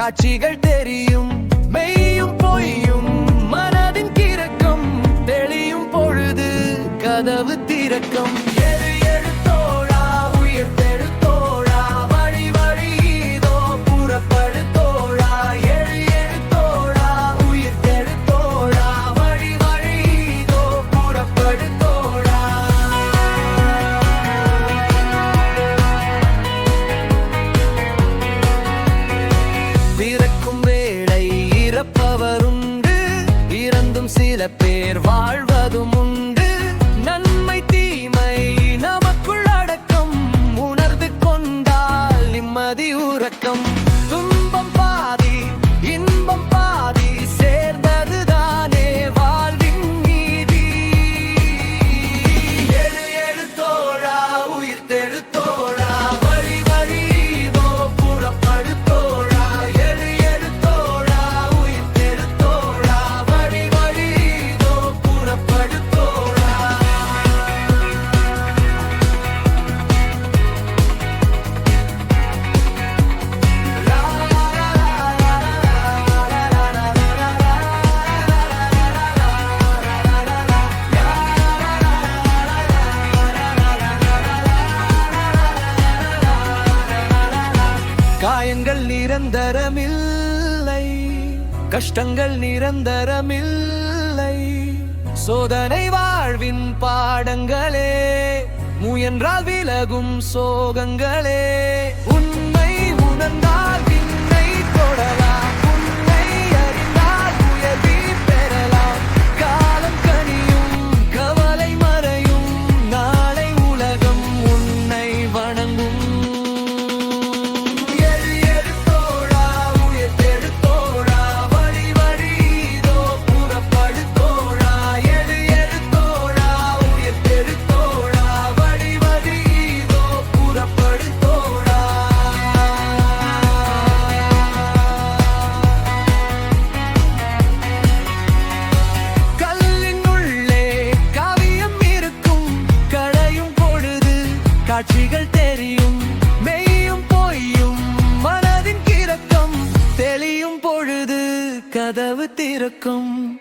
காட்சிகள் தெரியும் மெய்யும் பொய்யும் மனதின் கிறக்கம் தெளியும் பொழுது கதவு திறக்கம். எது பிறப்பவருண்டு இறந்தும் சில பேர் வாழ்வதும் உண்டு. நன்மை தீமை நமக்குள் அடக்கம். உணர்ந்து கொண்டால் நிம்மதி உறக்கம். காயங்கள் நிரந்தரமில்லை கஷ்டங்கள் நிரந்தரமில்லை. சோதனை வாழ்வின் பாடங்களே முயன்றால் விலகும் சோகங்களே. காட்சிகள் தெரியும் மெய்யும் பொய்யும் மனதின் கிறக்கம் தெளியும் பொழுது கதவு திறக்கும்.